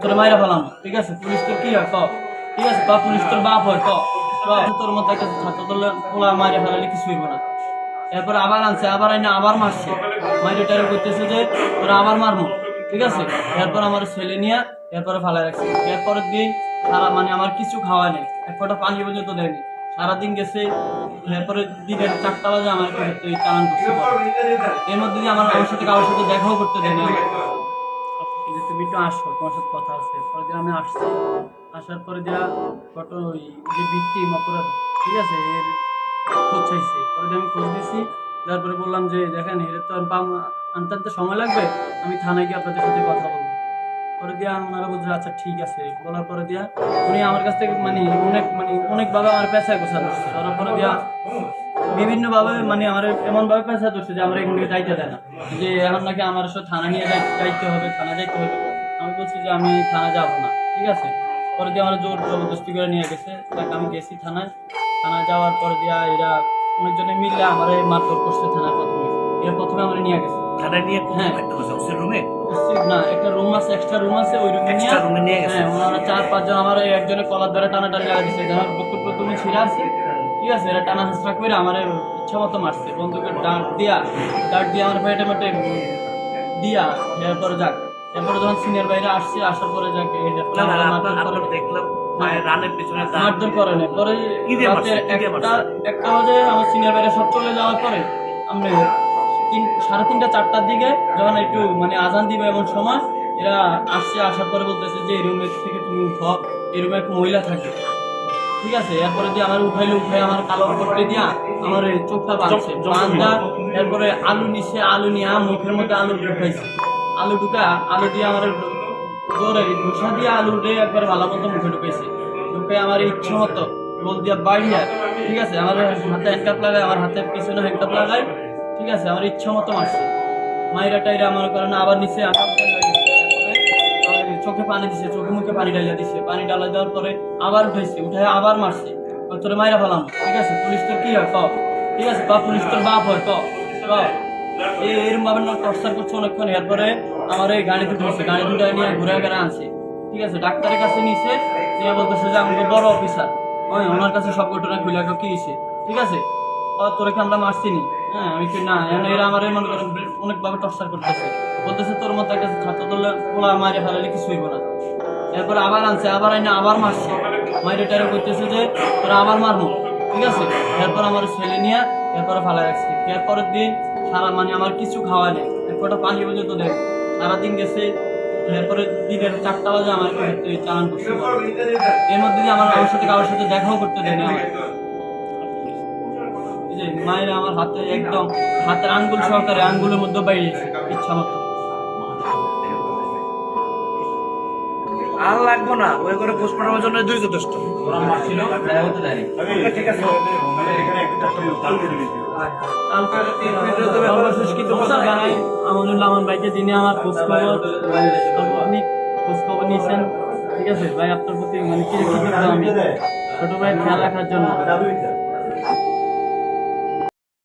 তোর ফেলাম। ঠিক আছে? পুলিশ তোর কি হয়? ঠিক আছে? বা পুলিশ তোর বাপ হয় তোর মতো একটা ছাত্র তোর ফেলালে কিছু হইব না। এরপর আবার আনছে, আবার আইনা আবার মারছে। মাইরে টাইরে করতেছে যে আবার মারবো। ঠিক আছে? এরপর আমার ছেলে নিয়ে এরপরে ফালাই রাখছে। এরপরের দিন সারা মানে আমার কিছু খাওয়া নেই। এক ফোঁটা পানি পর্যন্ত দেয়নি। সারাদিন গেছে, এরপরে দিনের চারটা বাজে আমার চালান করছে। এর মধ্যে আমার আমার সাথে কারোর সাথে দেখাও করতে দেয়নি। আমার যে তুমি একটু আসো, তোমার সাথে কথা আছে। পরে দিয়ে আমি আসছি। আসার পরে দেওয়া ফটো ওই যে ভিকটিম অপরাধ, ঠিক আছে? এর খোঁজ চাইছি। পরে আমি খোঁজ দিছি তারপরে বললাম যে, দেখেন, এর তো পাম আনতে আনতে সময় লাগবে। আমি থানায় গিয়ে আপনাদের সাথে কথা বলব। পরে দিয়া ওনারা বলছে আচ্ছা ঠিক আছে। বলার পরে দিয়া উনি আমার কাছ থেকে মানে অনেক মানে অনেকভাবে আমার পেশায় গোছা ধরছে। ধরার পরে দিয়া বিভিন্নভাবে মানে আমার এমনভাবে পেশা ধরছে যে আমার এখান থেকে যাইতে দেয় না। যে এখন নাকি আমার সাথে থানা নিয়ে যাইতে হবে থানা যাইতে হবে। আমি বলছি যে আমি থানা যাব না ঠিক আছে? পরে দিয়ে আমার জোর জবরদস্তি করে নিয়ে গেছে। দেখ আমি গেছি থানায়। থানায় যাওয়ার পরে দিয়া এরা অনেকজনে মিলে আমার মারধর করছে থানায় প্রথমে। এরা প্রথমে আমার নিয়ে গেছে। থানায় নিয়ে হ্যাঁ। একটা রুমে না একটা রুম আছে এক্সট্রা রুম আছে ওই রুমে নিয়ে এ নিয়ে গেছে। হ্যাঁ ওনারা চার পাঁচজন আমার একজনের কলার ধরে টানা টানি লাগা দিচ্ছে যার বকুর প্রথমে ছিঁড়া আছে। ঠিক আছে এরা টানা হাসরা করে আমার ইচ্ছা মতো মারছে। বন্দুকের ডাক দিয়া ডাক দিয়ে আমার পেটে মেটে দিয়া এরপরে যাক। এরপরে যখন সিনিয়র বাইরে আসছে আসার পরে যাক দেখলাম। মারধর করে না পরে একটা একটা বাজে আমার সিনিয়র বাইরে সব চলে যাওয়ার পরে তিন সাড়ে তিনটা চারটার দিকে যখন একটু মানে আজান দিবে এমন সময় এরা আসছে আসার পরে বলতেছে যে এই রুমের থেকে তুমি উঠো। এই রুমে এক মহিলা থাকে। ঠিক আছে এরপরে দিয়ে আমার উঠাইলে উঠাই আমার কালো করতে দিয়া আমার চোখটা বাঁধছে। বাঁধা এরপরে আলু নিছে আলু নিয়ে মুখের মধ্যে আলু ঢুকাইছে। আলু ঢুকা আলু দিয়ে আমার জোরে ঘুষা দিয়ে আলু দিয়ে একবার ভালো মতো মুখে ঢুকাইছে। ঢুকে আমার ইচ্ছে মতো বল দিয়া বাইরিয়া ঠিক আছে? আমার হাতে হ্যান্ডকাপ লাগায় আমার হাতের পিছনে হ্যান্ডকাপ লাগায় ঠিক আছে? আমার ইচ্ছে মতো মারছে। মাইরা টাইরা আমার কারণে আবার নিচে চোখে পানি দিছে, চোখে মুখে পানি ডালিয়া দিছে। পানি ডালা দেওয়ার পরে আবার উঠাইছে উঠাই আবার মারছে। তোরে মাইরা ফেলাম। ঠিক আছে, পুলিশ তোর কি হয়? ক। ঠিক আছে বা পুলিশ তোর বাপ হয়, ক। ক। এরকম ভাবে না, টর্চার করছে অনেকক্ষণ। এরপরে আমার এই গাড়ি দুটো হচ্ছে গাড়ি দুটো নিয়ে ঘুরে ঘুরে আনছে। ঠিক আছে, ডাক্তারের কাছে নিছে, নিয়ে বলতেছে যে, আমাকে বড় অফিসার, ওই, ওনার কাছে সব ঘটনা খুলে কি ঠিক আছে তোরে কি আমরা মারছিনি হ্যাঁ না আমার কিছু না। নিয়ে এরপরে এরপরের দিন সারা মানে আমার কিছু খাওয়া নেই। ফোঁটা পানি পর্যন্ত দেয় সারাদিন গেছে এরপরে দিনের চারটা বাজে আমার চালান করছে। এর মধ্যে দিয়ে আমার আমার সাথে কারোর সাথে দেখাও করতে আমার এই যে মায়ের আমার হাতে একদম হাতের আঙ্গুল সহকারে আঙ্গুলের মধ্যে বাইরে ইচ্ছা মতো। আর লাগবো না ওই করে পোস্টমর্টমের জন্য দুই যথেষ্ট ঠিক আছে। সর্বশেষ কৃতজ্ঞতা জানাই আমানুল্লাহ আমার ভাইকে যিনি আমার খোঁজখবর আপনি খোঁজখবর নিয়েছেন ঠিক আছে? ভাই আপনার প্রতি মানে কি আমি ছোট ভাই খেয়াল রাখার জন্য।